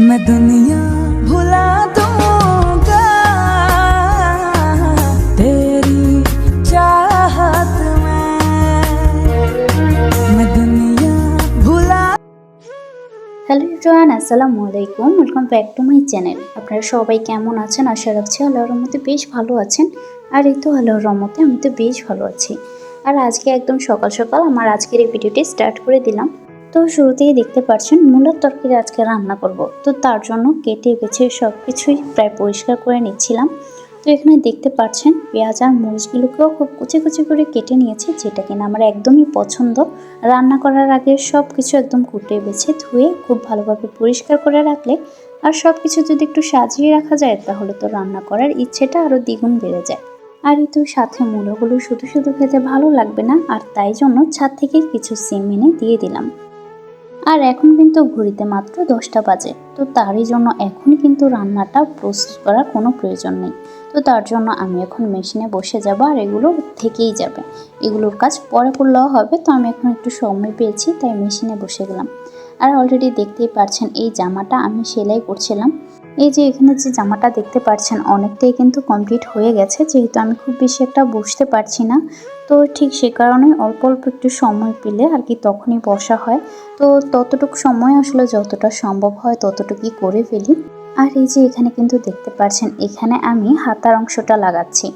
मैं दुनिया भुला दूंगा तेरी चाहत में मैं दुनिया भुला হ্যালো রিয়ান আসসালামু আলাইকুম welcome back to my channel আপনারা সবাই কেমন আছেন আশা রাখছি আল্লাহর রহমতে বেশ ভালো আছেন আর এই তো আল্লাহর রহমতে আমি তো বেশ ভালো আছি আর আজকে একদম সকাল সকাল আমার আজকের এই ভিডিওটি স্টার্ট করে দিলাম তো শুরুতেই দেখতে পাচ্ছেন মূলার তরকারি আজকে রান্না করব। তো তার জন্য কেটে বেছে সব কিছুই প্রায় পরিষ্কার করে নিচ্ছিলাম। তো এখানে দেখতে পাচ্ছেন পেঁয়াজ আর মরিচগুলোকেও খুব কুচি কুচি করে কেটে নিয়েছি, যেটা কিনা আমার একদমই পছন্দ। রান্না করার আগে সব কিছু একদম কুটে বেছে ধুয়ে খুব ভালোভাবে পরিষ্কার করে রাখলে আর সব কিছু যদি একটু সাজিয়ে রাখা যায় তাহলে তো রান্না করার ইচ্ছেটা আরও দ্বিগুণ বেড়ে যায়। আর তো সাথে মূলগুলো শুধু শুধু খেতে ভালো লাগবে না, আর তাই জন্য ছাদ থেকে কিছু সিম এনে দিয়ে দিলাম। আর এখন কিন্তু ঘড়িতে মাত্র দশটা বাজে। তো তারই জন্য এখন কিন্তু রান্নাটা প্রস্তুত করার কোনো প্রয়োজন নেই। তো তার জন্য আমি এখন মেশিনে বসে যাব আর এগুলো থেকেই যাবে। এগুলোর কাজ পরে করলেও হবে, তো আমি এখন একটু সময় পেয়েছি, তাই মেশিনে বসে গেলাম। আর অলরেডি দেখতেই পারছেন, এই জামাটা আমি সেলাই করছিলাম। এই যে এখানে যে জামাটা দেখতে পাচ্ছেন, অনেকটাই কিন্তু কমপ্লিট হয়ে গেছে, যেহেতু আমি খুব বেশি একটা বসতে পারছি না। তো ঠিক সে কারণে অল্প অল্প একটু সময় পেলে আর কি তখনই বসা হয়। তো ততটুকু সময় আসলে যতটা সম্ভব হয় ততটুকুই করে ফেলি। আর এই যে এখানে কিন্তু দেখতে পাচ্ছেন, এখানে আমি হাতার অংশটা লাগাচ্ছি।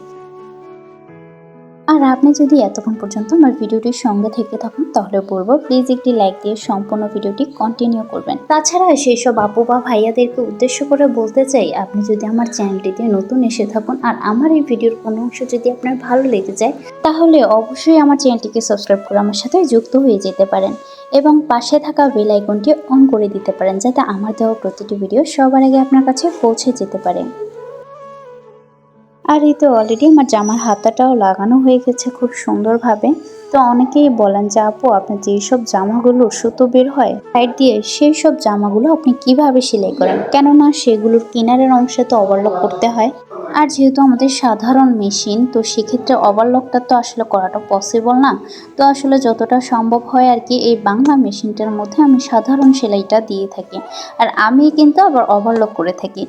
আর আপনি যদি এতক্ষণ পর্যন্ত আমার ভিডিওটির সঙ্গে থেকে থাকুন, তাহলে বলব প্লিজ একটি লাইক দিয়ে সম্পূর্ণ ভিডিওটি কন্টিনিউ করবেন। তাছাড়া সেই সব আপু বা ভাইয়াদেরকে উদ্দেশ্য করে বলতে চাই, আপনি যদি আমার চ্যানেলটিতে নতুন এসে থাকুন আর আমার এই ভিডিওর কোনো অংশ যদি আপনার ভালো লেগে যায়, তাহলে অবশ্যই আমার চ্যানেলটিকে সাবস্ক্রাইব করে আমার সাথে যুক্ত হয়ে যেতে পারেন এবং পাশে থাকা বেল আইকনটি অন করে দিতে পারেন, যাতে আমার দেওয়া প্রতিটি ভিডিও সবার আগে আপনার কাছে পৌঁছে যেতে পারে। আর এই তো অলরেডি আমার জামার হাতাটাও লাগানো হয়ে গেছে খুব সুন্দরভাবে। তো অনেকেই বলেন যে, আপু, আপনার যেই সব জামাগুলো সুতো বের হয় সাইড দিয়ে সেই সব জামাগুলো আপনি কীভাবে সেলাই করেন? কেননা সেগুলোর কিনারের অংশে তো ওভারলক করতে হয়। আর যেহেতু আমাদের সাধারণ মেশিন তো সেক্ষেত্রে ওভারলকটা তো আসলে করাটা পসিবল না। তো আসলে যতটা সম্ভব হয় আর কি, এই বাংলা মেশিনটার মধ্যে আমি সাধারণ সেলাইটা দিয়ে থাকি। আর আমি কিন্তু আবার ওভারলক করে থাকি।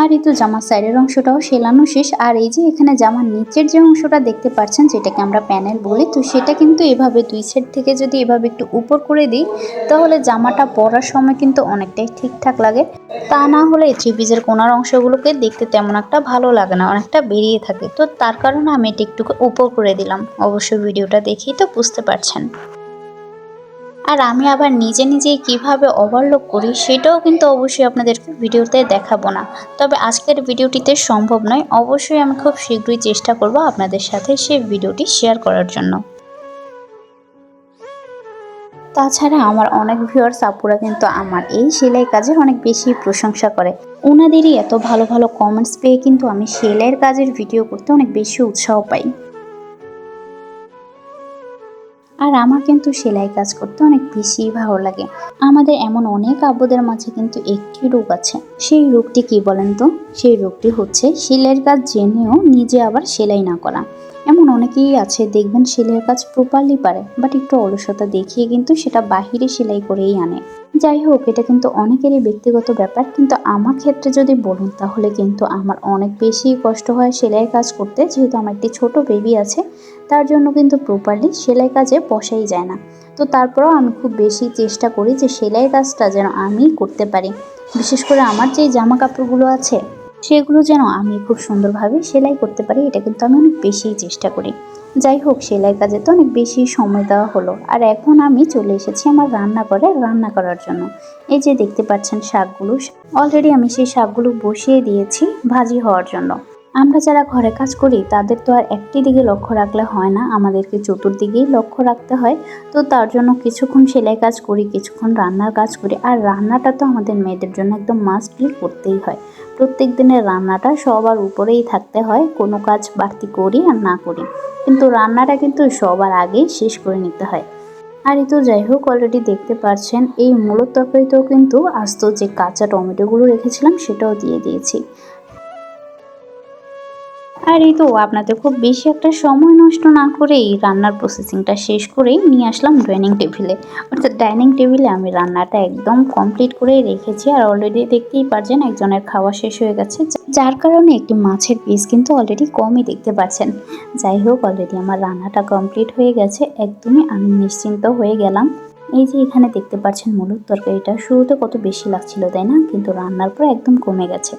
আর এই তো জামার সাইডের অংশটাও সেলানো শেষ। আর এই যে এখানে জামার নিচের যে অংশটা দেখতে পাচ্ছেন, যেটাকে আমরা প্যানেল বলি, তো সেটা কিন্তু এভাবে দুই সাইড থেকে যদি এভাবে একটু উপর করে দিই, তাহলে জামাটা পরার সময় কিন্তু অনেকটাই ঠিকঠাক লাগে। তা না হলে থ্রি পিসের কোনার অংশগুলোকে দেখতে তেমন একটা ভালো লাগে না, অনেকটা বেরিয়ে থাকে। তো তার কারণে আমি এটা একটু উপর করে দিলাম। অবশ্যই ভিডিওটা দেখেই তো বুঝতে পারছেন। আর আমি আবার নিজে নিজেই কীভাবে ওভারলোক করি সেটাও কিন্তু অবশ্যই আপনাদেরকে ভিডিওতে দেখাবো না। তবে আজকের ভিডিওটিতে সম্ভব নয়, অবশ্যই আমি খুব শীঘ্রই চেষ্টা করব আপনাদের সাথে সেই ভিডিওটি শেয়ার করার জন্য। তাছাড়া আমার অনেক ভিউয়ার্স আপুরা কিন্তু আমার এই সেলাই কাজের অনেক বেশি প্রশংসা করে। ওনাদেরই এত ভালো ভালো কমেন্টস পেয়ে কিন্তু আমি সেলাইয়ের কাজের ভিডিও করতে অনেক বেশি উৎসাহ পাই। আর আমার কিন্তু সেলাই কাজ করতে অনেক বেশি ভালো লাগে। আমাদের এমন অনেক আব্বুদের মাঝে কিন্তু একটি রোগ আছে। সেই রোগটি কি বলেন তো? সেই রোগটি হচ্ছে সেলাইয়ের কাজ জেনেও নিজে আবার সেলাই না করা। এমন অনেকেই আছে, দেখবেন সেলাইয়ের কাজ প্রপারলি পারে বাট একটু অলসতা দেখিয়ে কিন্তু সেটা বাহিরে সেলাই করেই আনে। যাই হোক, এটা কিন্তু অনেকেরই ব্যক্তিগত ব্যাপার। কিন্তু আমার ক্ষেত্রে যদি বলুন, তাহলে কিন্তু আমার অনেক বেশি কষ্ট হয় সেলাইয়ের কাজ করতে। যেহেতু আমার একটি ছোট বেবি আছে, তার জন্য কিন্তু প্রপারলি সেলাই কাজে বসাই যায় না। তো তারপরেও আমি খুব বেশি চেষ্টা করি যে সেলাই কাজটা যেন আমি করতে পারি। বিশেষ করে আমার যে জামা কাপড়গুলো আছে, সেগুলো যেন আমি খুব সুন্দরভাবে সেলাই করতে পারি, এটা কিন্তু আমি অনেক বেশি চেষ্টা করি। যাই হোক সেলাই কাজে তো অনেক বেশি সময় দেওয়া হলো। আর এখন আমি চলে এসেছি আমার রান্নাঘরে রান্না করার জন্য। এই যে দেখতে পাচ্ছেন শাকগুলো অলরেডি আমি সেই শাকগুলো বসিয়ে দিয়েছি ভাজি হওয়ার জন্য। আমরা যারা ঘরে কাজ করি, তাদের তো আর একটি দিকে লক্ষ্য রাখলে হয় না, আমাদেরকে চতুর্দিকেই লক্ষ্য রাখতে হয়। তো তার জন্য কিছুক্ষণ সেলাই কাজ করি, কিছুক্ষণ রান্নার কাজ করি, আর রান্নাটা তো আমাদের মেয়েদের জন্য একদম মাস্টলি করতেই হয়। প্রত্যেক দিনের রান্নাটা সবার উপরেই থাকতে হয়, কোনো কাজ বাড়তি করি আর না করি। কিন্তু রান্নাটা কিন্তু সবার আগেই শেষ করে নিতে হয়। আর এই তো যাই হোক অলরেডি দেখতে পাচ্ছেন এই মূলত তরকারিতেও কিন্তু আস্ত যে কাঁচা টমেটোগুলো রেখেছিলাম, সেটাও দিয়ে দিয়েছি। আর এই তো আপনাদের খুব বেশি একটা সময় নষ্ট না করেই রান্নার প্রসেসিংটা শেষ করেই নিয়ে আসলাম ডাইনিং টেবিলে অর্থাৎ ডাইনিং টেবিলে আমি রান্নাটা একদম কমপ্লিট করে রেখেছি আর অলরেডি দেখতেই পারছেন একজনের খাওয়া শেষ হয়ে গেছে। যার কারণে একটি মাছের পিস কিন্তু অলরেডি কমই দেখতে পাচ্ছেন। যাই হোক অলরেডি আমার রান্নাটা কমপ্লিট হয়ে গেছে, একদমই আমি নিশ্চিন্ত হয়ে গেলাম। এই যে এখানে দেখতে পাচ্ছেন মূলত তরকারিটা, শুরুতে কত বেশি লাগছিল, তাই না? কিন্তু রান্নার পর একদম কমে গেছে।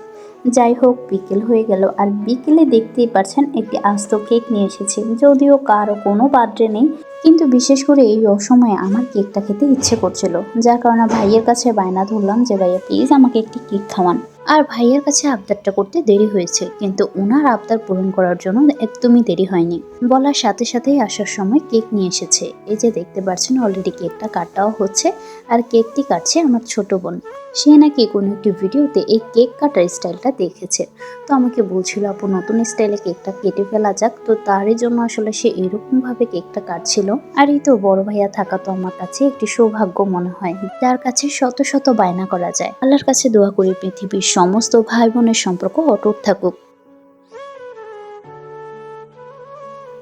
যাই হোক বিকেল হয়ে গেল আর বিকেলে দেখতেই পারছেন একটি আস্ত কেক নিয়ে এসেছি। যদিও কারও কোনো বার্থডে নেই, কিন্তু বিশেষ করে এই অসময়ে আমার কেকটা খেতে ইচ্ছে করছিল। যার কারণে ভাইয়ের কাছে বায়না ধরলাম যে, ভাইয়া প্লিজ আমাকে একটি কেক খাওয়ান। আর ভাইয়ের কাছে আবদারটা করতে দেরি হয়েছে, কিন্তু ওনার আবদার পূরণ করার জন্য একদমই দেরি হয়নি। বলার সাথে সাথেই আসার সময় কেক নিয়ে এসেছে। এই যে দেখতে পাচ্ছেন অলরেডি কেকটা কাটাও হচ্ছে আর কেকটি কাটছে আমার ছোট বোন। সে নাকি কোনো একটি ভিডিওতে এই কেক কাটার স্টাইলটা দেখেছে। তো আমাকে বলছিল, আপু, নতুন স্টাইলে কেকটা কেটে ফেলা যাক। তো তারই জন্য আসলে সে এরকম ভাবে কেকটা কাটছিল। আর এই তো বড় ভাইয়া থাকা তো আমার কাছে একটি সৌভাগ্য মনে হয়। যার কাছে শত শত বায়না করা যায়। আল্লাহর কাছে দোয়া করি পৃথিবীর সমস্ত ভাই বোনের সম্পর্ক অটুট থাকুক।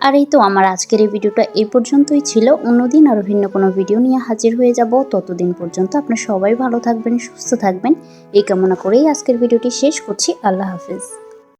আর এই তো আমার আজকের এই ভিডিওটা এই পর্যন্তই ছিল। অন্যদিন আরও ভিন্ন কোনো ভিডিও নিয়ে হাজির হয়ে যাব। ততদিন পর্যন্ত আপনার সবাই ভালো থাকবেন, সুস্থ থাকবেন। এই কামনা করেই আজকের ভিডিওটি শেষ করছি। আল্লাহ হাফিজ।